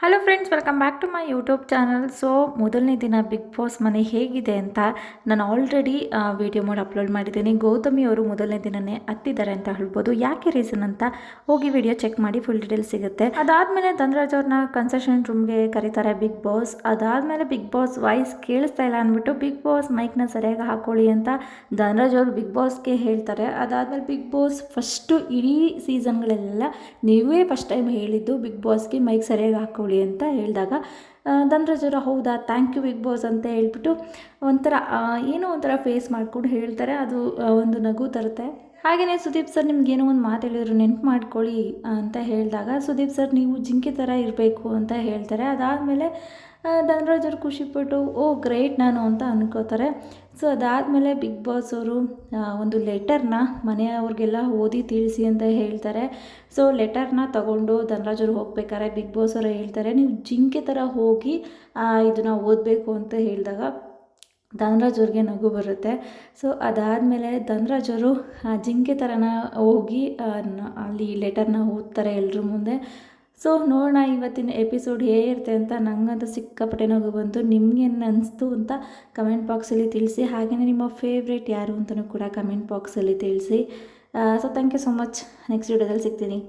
Hello friends welcome back to my YouTube channel so ಮೊದಲನೇ ದಿನ big boss ಮನೆ ಹೇಗಿದೆ ಅಂತ ನಾನು ಆಲ್ರೆಡಿ ವಿಡಿಯೋ ಮಾಡಿ ಅಪ್ಲೋಡ್ ಮಾಡಿದ್ದೀನಿ. ಗೌತಮಿ ಅವರು ಮೊದಲನೇ ದಿನನೇ ಹತ್ತಿದ್ದಾರೆ ಅಂತ ಹೇಳ್ಬೋದು. ಯಾಕೆ ರೀಸನ್ ಅಂತ ಹೋಗಿ ವಿಡಿಯೋ ಚೆಕ್ ಮಾಡಿ ಫುಲ್ ಡೀಟೇಲ್ಸ್ ಸಿಗುತ್ತೆ. ಅದಾದಮೇಲೆ ಧನರಾಜ್ ಅವ್ರನ್ನ ಕನ್ಸೆಷನ್ ರೂಮ್ಗೆ ಕರೀತಾರೆ ಬಿಗ್ ಬಾಸ್ ಅದಾದಮೇಲೆ ಬಿಗ್ ಬಾಸ್ ವಾಯ್ಸ್ ಕೇಳಿಸ್ತಾ ಇಲ್ಲ ಅಂದ್ಬಿಟ್ಟು ಬಿಗ್ ಬಾಸ್ ಮೈಕ್ನ ಸರಿಯಾಗಿ ಹಾಕೊಳ್ಳಿ ಅಂತ ಧನರಾಜ್ ಅವರು ಬಿಗ್ ಬಾಸ್ಗೆ ಹೇಳ್ತಾರೆ. ಅದಾದಮೇಲೆ ಬಿಗ್ ಬಾಸ್ ಫಸ್ಟು ಇಡೀ ಸೀಸನ್ಗಳಲ್ಲೆಲ್ಲ ನೀವೇ ಫಸ್ಟ್ ಟೈಮ್ ಹೇಳಿದ್ದು ಬಿಗ್ ಬಾಸ್ಗೆ ಮೈಕ್ ಸರಿಯಾಗಿ ಹಾಕೊಳ್ಳಿ ಅಂತ ಹೇಳಿದಾಗ ಧನರಾಜ್ ಅವರು ಹೌದಾ ಥ್ಯಾಂಕ್ ಯು ಬಿಗ್ ಬಾಸ್ ಅಂತ ಹೇಳ್ಬಿಟ್ಟು ಒಂಥರ ಏನೋ ಒಂಥರ ಫೇಸ್ ಮಾಡಿಕೊಂಡು ಹೇಳ್ತಾರೆ, ಅದು ಒಂದು ನಗು ತರುತ್ತೆ. ಹಾಗೆಯೇ ಸುದೀಪ್ ಸರ್ ನಿಮ್ಗೇನೋ ಒಂದು ಮಾತು ಹೇಳಿದ್ರು, ನೆನ್ಪು ಮಾಡ್ಕೊಳ್ಳಿ ಅಂತ ಹೇಳಿದಾಗ, ಸುದೀಪ್ ಸರ್ ನೀವು ಜಿಂಕೆ ಥರ ಇರಬೇಕು ಅಂತ ಹೇಳ್ತಾರೆ. ಅದಾದಮೇಲೆ ಧನರಾಜ್ ಅವರು ಖುಷಿಪಟ್ಟು, ಓ ಗ್ರೇಟ್ ನಾನು ಅಂತ ಅನ್ಕೋತಾರೆ. ಸೊ ಅದಾದಮೇಲೆ ಬಿಗ್ ಬಾಸ್ ಅವರು ಒಂದು ಲೆಟರ್ನ ಮನೆಯವ್ರಿಗೆಲ್ಲ ಓದಿ ತಿಳಿಸಿ ಅಂತ ಹೇಳ್ತಾರೆ. ಸೊ ಲೆಟರ್ನ ತಗೊಂಡು ಧನರಾಜರು ಹೋಗ್ಬೇಕಾದ್ರೆ ಬಿಗ್ ಬಾಸ್ ಅವರು ಹೇಳ್ತಾರೆ, ನೀವು ಜಿಂಕೆ ಥರ ಹೋಗಿ ಇದನ್ನು ಓದಬೇಕು ಅಂತ ಹೇಳಿದಾಗ ಧನರಾಜ್ ಅವ್ರಿಗೆ ನಗು ಬರುತ್ತೆ. ಸೊ ಅದಾದಮೇಲೆ ಧನರಾಜ್ ಅವರು ಜಿಂಕೆ ಥರನ ಹೋಗಿ ಅಲ್ಲಿ ಲೆಟರ್ನ ಓದ್ತಾರೆ ಎಲ್ಲರ ಮುಂದೆ. ಸೊ ನೋಡೋಣ, ಇವತ್ತಿನ ಎಪಿಸೋಡ್ ಹೇಗಿರುತ್ತೆ ಅಂತ ನನಗಂತೂ ಸಿಕ್ಕಾಪಟ್ಟೆ ನಗು ಬಂತು. ನಿಮ್ಗೇನು ಅನಿಸ್ತು ಅಂತ ಕಮೆಂಟ್ ಬಾಕ್ಸಲ್ಲಿ ತಿಳಿಸಿ. ಹಾಗೆಯೇ ನಿಮ್ಮ ಫೇವ್ರೇಟ್ ಯಾರು ಅಂತಲೂ ಕೂಡ ಕಮೆಂಟ್ ಬಾಕ್ಸಲ್ಲಿ ತಿಳಿಸಿ. So thank you so much next ವಿಡಿಯೋದಲ್ಲಿ ಸಿಗ್ತೀನಿ.